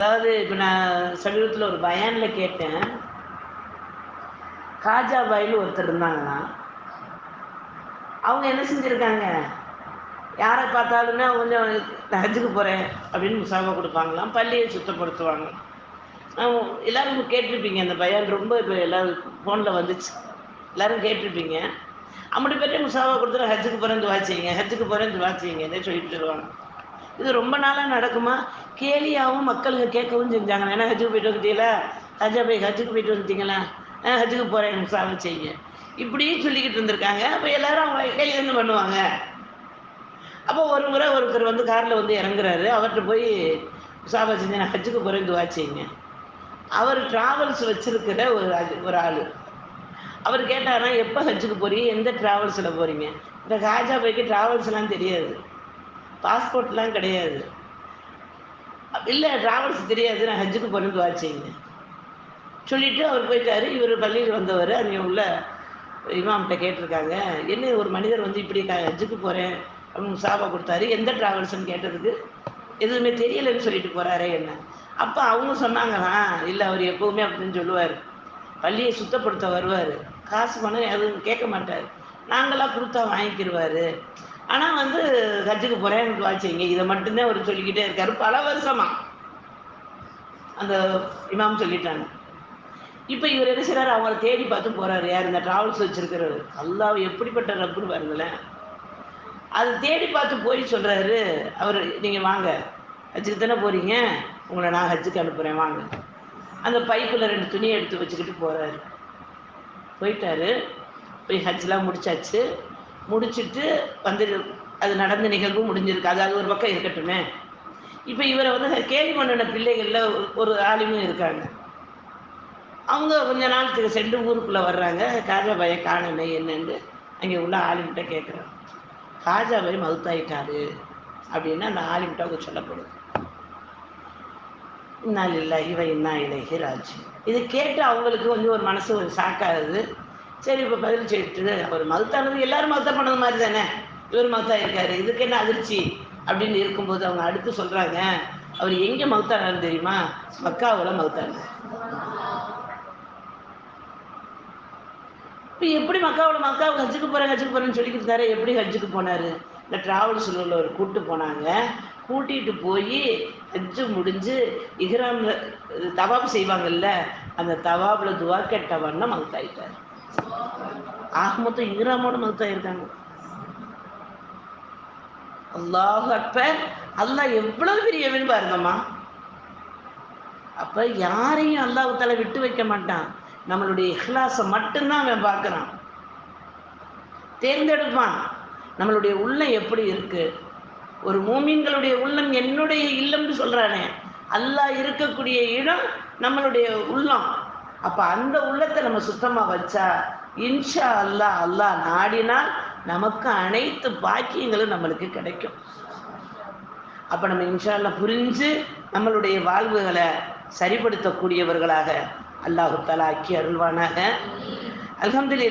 அதாவது இப்போ நான் சமீபத்தில் ஒரு பயானில் கேட்டேன். காஜா பாயில் ஒருத்தர் இருந்தாங்கன்னா அவங்க என்ன செஞ்சுருக்காங்க? யாரை பார்த்தாலுமே கொஞ்சம் நான் ஹஜ்ஜுக்கு போகிறேன் அப்படின்னு முசாபா கொடுப்பாங்களாம். பள்ளியை சுத்தப்படுத்துவாங்க. அவங்க எல்லாரும் கேட்டிருப்பீங்க அந்த பயான் ரொம்ப இப்போ எல்லோரும் ஃபோனில் வந்துச்சு. எல்லாரும் கேட்டிருப்பீங்க. அப்படி பேர்ட்டே முசாபா கொடுத்துட்டு ஹஜ்ஜுக்கு போகிறேன் துவா ஹஜ்ஜுக்கு போகிறேன் துவா சொல்லிட்டு வருவாங்க. இது ரொம்ப நாளாக நடக்குமா? கேலியாகவும் மக்களுங்க கேட்கவும் செஞ்சாங்க. ஏன்னா ஹஜ்ஜுக்கு போயிட்டு வந்துட்டீங்களா? ஹஜ்ஜா போய் ஹஜ்ஜுக்கு போயிட்டு வந்துட்டீங்களா? ஆ ஹஜ்ஜுக்கு போகிறேன் முசாபா செய்யுங்க. இப்படியும் சொல்லிக்கிட்டு இருந்திருக்காங்க. அப்போ எல்லாரும் அவங்கள கேலி வந்து பண்ணுவாங்க. அப்போ ஒரு முறை ஒருத்தர் வந்து காரில் வந்து இறங்குறாரு. அவர்கிட்ட போய் சாபா செஞ்சு நான் ஹஜ்ஜுக்கு போகிறேன் துவா செய்யுங்க. அவர் ட்ராவல்ஸ் வச்சுருக்கிற ஒரு ஒரு ஆள். அவர் கேட்டாரா எப்போ ஹஜ்ஜுக்கு போறீங்க? எந்த ட்ராவல்ஸில் போகிறீங்க இந்த காஜா பைக்கு ட்ராவல்ஸ்லாம் தெரியாது. பாஸ்போர்ட்லாம் கிடையாது. இல்லை ட்ராவல்ஸ் தெரியாது. நான் ஹஜ்ஜுக்கு போனது வாட்சிங்க. சொல்லிவிட்டு அவர் போயிட்டார். இவர் பள்ளியில் வந்தவர். அங்கே உள்ள இமாம்கிட்ட கேட்டிருக்காங்க. என்ன ஒரு மனிதர் வந்து இப்படி ஹஜ்ஜுக்கு போகிறேன் அப்படின்னு சாபா கொடுத்தாரு. எந்த ட்ராவல்ஸ்னு கேட்டதுக்கு எதுவுமே தெரியலைன்னு சொல்லிட்டு போகிறாரே என்ன. அப்போ அவங்க சொன்னாங்களா இல்லை அவர் எப்போவுமே அப்படின்னு சொல்லுவார். பள்ளியை சுத்தப்படுத்த வருவார். காசு பணம் எதுவும் கேட்க மாட்டார். நாங்களாம் கொடுத்தா வாங்கிக்கிடுவார் ஆனால் வந்து ஹஜ்ஜுக்கு போகிறேன் எனக்கு வாச்சிங்க இதை மட்டும்தான் அவர் சொல்லிக்கிட்டே இருக்காரு. பல வருஷமா. அந்த இமாம் சொல்லிட்டாங்க. இப்போ இவர் என்ன செய்கிறார் அவங்கள தேடி பார்த்து போகிறாரு யார் இந்த ட்ராவல்ஸ் வச்சுருக்கிறாரு அல்லாஹ் எப்படிப்பட்ட ரப்புன்னு பாருங்களேன். அது தேடி பார்த்து போய் சொல்கிறாரு அவர் நீங்கள் வாங்க. ஹஜ்ஜுக்கு தானே போகிறீங்க உங்களை நான் ஹஜ்ஜுக்கு அனுப்புகிறேன் வாங்க. அந்த பைப்பில் ரெண்டு துணியை எடுத்து வச்சுக்கிட்டு போகிறாரு போயிட்டாரு. போய் ஹஜ்லாம் முடிச்சாச்சு. முடிச்சுட்டு வந்து அது நடந்த நிகழ்வும் முடிஞ்சிருக்கு. அது அது ஒரு பக்கம் இருக்கட்டுமே. இப்போ இவரை வந்து கேள்வி பண்ணின பிள்ளைகளில் ஒரு ஆளுமையும் இருக்காங்க. அவங்க கொஞ்ச நாளுக்கு சென்று ஊருக்குள்ளே வர்றாங்க. காஜாபாயை காணமே என்னன்னு அங்கே உள்ள ஆளுமிட்ட கேட்குறாங்க. காஜாபாய் மவுத்தாயிட்டாரு அப்படின்னு அந்த ஆளுமிட்ட அவங்க சொல்லப்படுது இன்னால் இல்லை இவன் இன்னா இலகி ராஜ் இது கேட்டு அவங்களுக்கு கொஞ்சம் ஒரு மனசு ஒரு ஷாக்காகுது சரி இப்போ பதில் சொல்லிட்டு அவர் மதத்தானது எல்லாரும் மதுத்தா பண்ணது மாதிரி தானே? இவர் மதத்தா இருக்காரு. இதுக்கு என்ன அதிர்ச்சி? அப்படின்னு இருக்கும்போது அவங்க அடுத்து சொல்கிறாங்க அவர் எங்கே மவுத்தானாரு தெரியுமா? மக்காவில் மவுத்தானார் இப்போ எப்படி மக்காவில் மக்காவுக்கு ஹஜ்ஜுக்கு போகிறேன் ஹஜ்ஜுக்கு போகிறேன்னு சொல்லிக்கிட்டு இருந்தாரு எப்படி ஹஜ்ஜுக்கு போனார்? இந்த டிராவல்ஸ் உள்ள ஒரு கூப்பிட்டு போனாங்க. கூட்டிகிட்டு போய் ஹஜ்ஜு முடிஞ்சு இஹ்ராமில் தவாப் செய்வாங்கல்ல அந்த தவாபில் துவா கெட்ட வண்ணம் மவுத்தாயிட்டார் ஆக மொத்தம் இஹ்ராமோட இருக்காங்க. அல்லாஹ் அக்பர் அல்லாஹ் எவ்வளவு பெரியவன் பாருங்கம்மா. அப்ப யாரையும் அல்லாஹால விட்டு வைக்க மாட்டான். நம்மளுடைய இஹ்லாசை மட்டும்தான் அவன் பார்க்குறான். தேர்ந்தெடுப்பான். நம்மளுடைய உள்ளம் எப்படி இருக்கு? ஒரு மூமின்களுடைய உள்ளம் என்னுடைய இல்லம்னு சொல்றானே. அல்லாஹ் இருக்கக்கூடிய இடம் நம்மளுடைய உள்ளம். அப்ப அந்த உள்ளத்தை நம்ம சுத்தமா வச்சா இன்ஷா அல்லாஹ் அல்லாஹ் நாடினால் நமக்கு அனைத்து பாக்கியங்களும் நம்மளுக்கு கிடைக்கும். அப்ப நம்ம இன்ஷா அல்லா புரிஞ்சு நம்மளுடைய வாழ்வுகளை சரிப்படுத்தக்கூடியவர்களாக அல்லாஹு தலா ஆக்கி அருள்வானாக. அலமதுல்ல